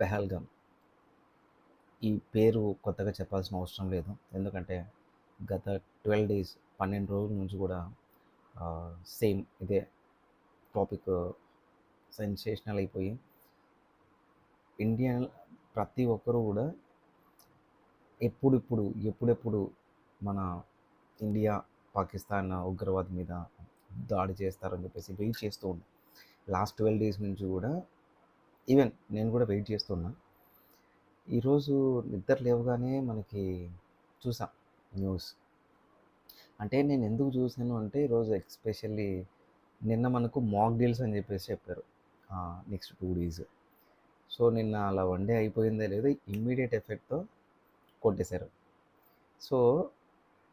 పెహల్గామ్ ఈ పేరు కొత్తగా చెప్పాల్సిన అవసరం లేదు. ఎందుకంటే గత ట్వెల్వ్ డేస్ పన్నెండు రోజుల నుంచి కూడా సేమ్ ఇదే టాపిక్ సెన్సేషనల్ అయిపోయి ఇండియన్ ప్రతి ఒక్కరూ కూడా ఎప్పుడిప్పుడు ఎప్పుడెప్పుడు మన ఇండియా పాకిస్తాన్ ఉగ్రవాదం మీద దాడి చేస్తారని చెప్పేసి వెయిట్ చేస్తూ ఉంటాం లాస్ట్ ట్వెల్వ్ డేస్ నుంచి కూడా ఈవెన్ నేను కూడా వెయిట్ చేస్తున్నా. ఈరోజు నిద్ర లేవగానే మనకి చూసాం న్యూస్. అంటే నేను ఎందుకు చూసాను అంటే ఈరోజు ఎక్స్పెషల్లీ నిన్న మనకు మాక్ డీల్స్ అని చెప్పేసి చెప్పారు. నెక్స్ట్ టూ డేస్ సో నిన్న అలా వన్ డే అయిపోయిందే లేదా ఇమ్మీడియట్ ఎఫెక్ట్తో కొట్టేశారు. సో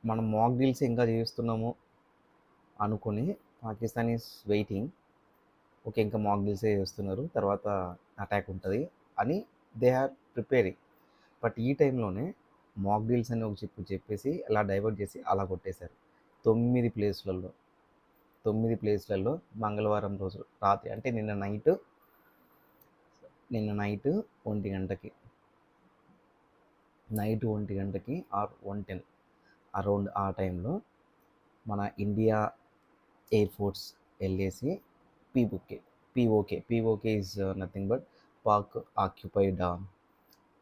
మనం మాక్ డీల్స్ ఇంకా చేస్తున్నాము అనుకుని పాకిస్తాన్ ఈస్ వెయిటింగ్ ఓకే ఇంకా మాక్ డీల్సే చేస్తున్నారు. తర్వాత అటాక్ ఉంటుంది అని దే ఆర్ ప్రిపేరింగ్. బట్ ఈ టైంలోనే మాక్ డీల్స్ అని ఒక చెప్పు చెప్పేసి అలా డైవర్ట్ చేసి అలా కొట్టేశారు. తొమ్మిది ప్లేస్లలో తొమ్మిది ప్లేస్లలో మంగళవారం రోజు రాత్రి అంటే నిన్న నైట్ నిన్న నైట్ ఒంటి గంటకి నైట్ ఒంటి గంటకి ఆర్ వన్ టెన్ అరౌండ్ ఆ టైంలో మన ఇండియా ఎయిర్ ఫోర్స్ వెళ్ళేసి POK POK POK is nothing but Pak occupied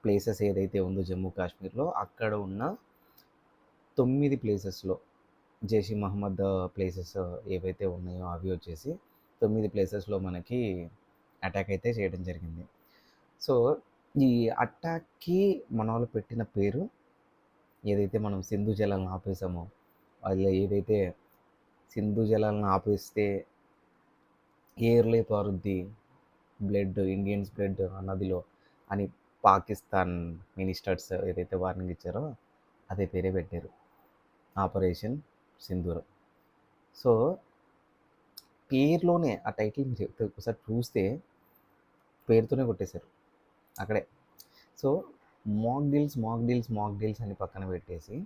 places ఏదైతే ఉందో జమ్మూ కాశ్మీర్లో అక్కడ ఉన్న తొమ్మిది ప్లేసెస్లో Jaish Mohammed uh, places uh, ఏవైతే ఉన్నాయో అవి వచ్చేసి తొమ్మిది ప్లేసెస్లో మనకి అటాక్ అయితే చేయడం జరిగింది. సో ఈ అటాక్కి మన వాళ్ళు పెట్టిన పేరు ఏదైతే మనం సింధు జలాలను ఆపేసామో అది ఏదైతే సింధు జలాలను ఆపేస్తే ఏర్లే పారుద్ది బ్లడ్ ఇండియన్స్ బ్లడ్ నదిలో అని పాకిస్తాన్ మినిస్టర్స్ ఏదైతే వార్నింగ్ ఇచ్చారో అదే పేరే పెట్టారు. ఆపరేషన్ సింధూరం. సో పేరులోనే ఆ టైటిల్ మీరు ఒకసారి చూస్తే పేరుతోనే కొట్టేశారు. అక్కడే. So mock drills mock drills mock drills అని పక్కన పెట్టేసి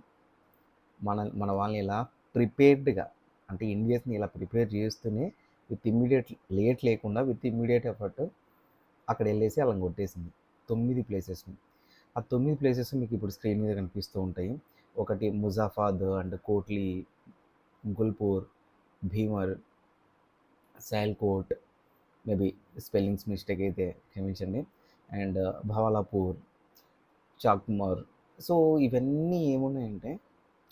మన మన వాళ్ళని ఇలా ప్రిపేర్డ్గా అంటే ఇండియన్స్ని ఇలా ప్రిపేర్ చేస్తూనే విత్ ఇమ్మీడియట్ లేట్ లేకుండా విత్ ఇమ్మీడియట్ ఎఫర్ట్ అక్కడ వెళ్ళేసి అలా కొట్టేసింది. తొమ్మిది ప్లేసెస్ని ఆ తొమ్మిది ప్లేసెస్ మీకు ఇప్పుడు స్క్రీన్ మీద కనిపిస్తూ ఉంటాయి. ఒకటి Muzaffarabad and Kotli Gulpur Bhimber Sialkot maybe spellings mistake అయితే క్షమించండి. అండ్ భవాలాపూర్ చాక్మర్. సో ఇవన్నీ ఏమున్నాయంటే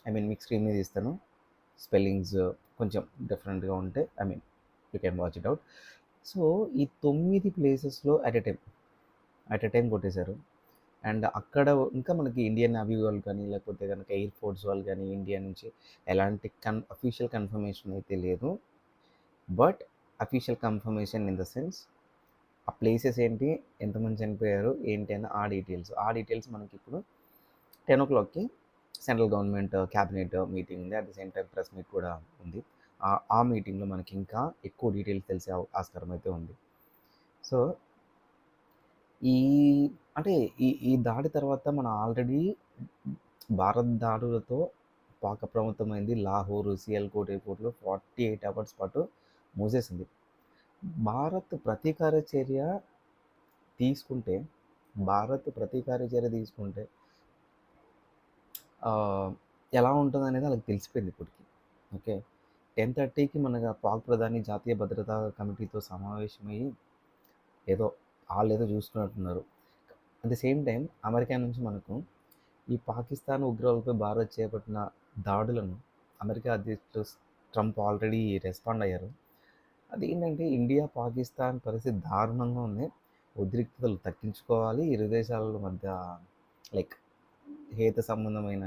ఐ మీన్ మీకు స్క్రీన్ మీద ఇస్తాను. స్పెల్లింగ్స్ కొంచెం డిఫరెంట్గా ఉంటే I mean you can watch it out so ఈ తొమ్మిది ప్లేసెస్లో at a time at a time కొట్టేశారు. అండ్ అక్కడ ఇంకా మనకి ఇండియన్ నావీ వాళ్ళు కానీ లేకపోతే కనుక ఎయిర్ ఫోర్స్ వాళ్ళు కానీ ఇండియా నుంచి ఎలాంటి కన్ అఫీషియల్ కన్ఫర్మేషన్ అయితే లేదు. But official confirmation in the sense ఆ ప్లేసెస్ ఏంటి ఎంతమంది చనిపోయారు ఏంటి అని ఆ డీటెయిల్స్ ఆ డీటెయిల్స్ మనకి ఇప్పుడు టెన్ ఓ క్లాక్కి సెంట్రల్ గవర్నమెంట్ క్యాబినెట్ మీటింగ్ ఉంది. At the same time press meet కూడా ఉంది. ఆ- మీటింగ్లో మనకి ఇంకా ఎక్కువ డీటెయిల్స్ తెలిసే ఆస్కారం అయితే ఉంది. సో ఈ అంటే ఈ ఈ దాడి తర్వాత మన ఆల్రెడీ భారత్ దాడులతో పాక ప్రమత్తమైంది లాహోర్ సియల్కోట్ ఎయిర్పోర్ట్లో ఫార్టీ ఎయిట్ అవర్స్ పాటు మూసేసింది. భారత్ ప్రతీకార చర్య తీసుకుంటే భారత్ ప్రతీకార చర్య తీసుకుంటే ఎలా ఉంటుంది అనేది వాళ్ళకి తెలిసిపోయింది ఇప్పటికి. ఓకే? టెన్ థర్టీకి మన పాక్ ప్రధాని జాతీయ భద్రతా కమిటీతో సమావేశమై ఏదో వాళ్ళు ఏదో చూసుకున్నట్టున్నారు. At the same time America నుంచి మనకు ఈ పాకిస్తాన్ ఉగ్రవాదులపై భారత్ చేపట్టిన దాడులను అమెరికా అధ్యక్షుడు ట్రంప్ ఆల్రెడీ రెస్పాండ్ అయ్యారు. అది ఏంటంటే ఇండియా పాకిస్తాన్ పరిస్థితి దారుణంగా ఉంది. ఉద్రిక్తతలు తగ్గించుకోవాలి. ఇరు దేశాల మధ్య లైక్ హేత సంబంధమైన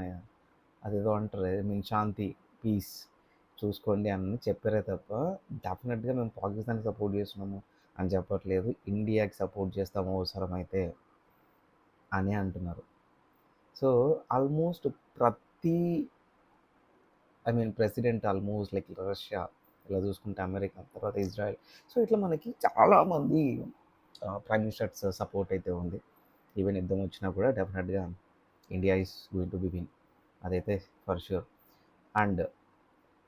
అదేదో అంటారు. ఐ మీన్ శాంతి పీస్ చూసుకోండి అని చెప్పారే తప్ప డెఫినెట్గా మేము పాకిస్తాన్కి సపోర్ట్ చేస్తున్నాము అని చెప్పట్లేదు. ఇండియాకి సపోర్ట్ చేస్తాము అవసరమైతే అని అంటున్నారు. సో ఆల్మోస్ట్ ప్రతి I mean president almost like Russia ఇలా చూసుకుంటే అమెరికా తర్వాత ఇజ్రాయెల్. సో ఇట్లా మనకి చాలామంది ప్రైమ్ మినిస్టర్స్ సపోర్ట్ అయితే ఉంది. ఈవెన్ యుద్ధం వచ్చినా కూడా డెఫినెట్గా India is going to be win. అదైతే for sure. And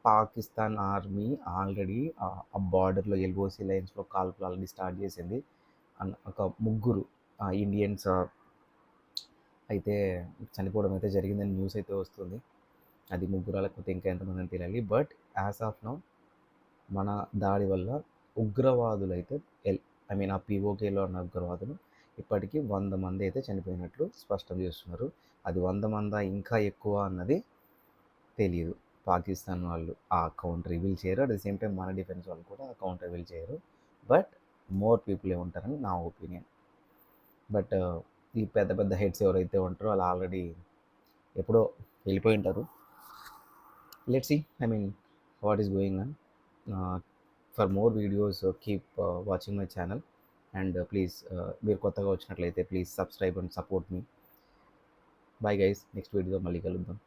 Pakistan army already ఆ బార్డర్లో ఎల్ఓసి లైన్స్లో కాల్పులు ఆల్రెడీ స్టార్ట్ చేసింది. అన్న ఒక ముగ్గురు ఇండియన్స్ అయితే చనిపోవడం అయితే జరిగిందని న్యూస్ అయితే వస్తుంది. అది ముగ్గురు లేకపోతే ఇంకా ఎంతమంది అని తెలియాలి. బట్ యాజ్ ఆఫ్ నౌ మన దాడి వల్ల ఉగ్రవాదులు అయితే ఎల్ ఐ మీన్ ఆ పీఓకేలో ఉన్న ఉగ్రవాదులు ఇప్పటికీ వంద మంది అయితే చనిపోయినట్లు స్పష్టం చేస్తున్నారు. అది వంద మంద ఇంకా ఎక్కువ అన్నది తెలియదు పాకిస్తాన్ వాళ్ళు ఆ అకౌంట్ రివీల్ చేయరు. అట్ ద సేమ్ టైం మన డిఫెన్స్ వాళ్ళు కూడా అకౌంట్ రివీల్ చేయరు. బట్ మోర్ పీపుల్ ఉంటారని నా ఒపీనియన్ బట్ uh, ఈ పెద్ద పెద్ద హెడ్స్ ఎవరైతే ఉంటారో వాళ్ళు ఆల్రెడీ ఎప్పుడో వెళ్ళిపోయి ఉంటారు. Let see I mean what is going on for more videos keep watching my channel and please మీరు కొత్తగా వచ్చినట్లయితే ప్లీజ్ సబ్స్క్రైబ్ అండ్ సపోర్ట్ మీ బాయ్ గైస్ నెక్స్ట్ వీడియో మళ్ళీ కలుద్దాం.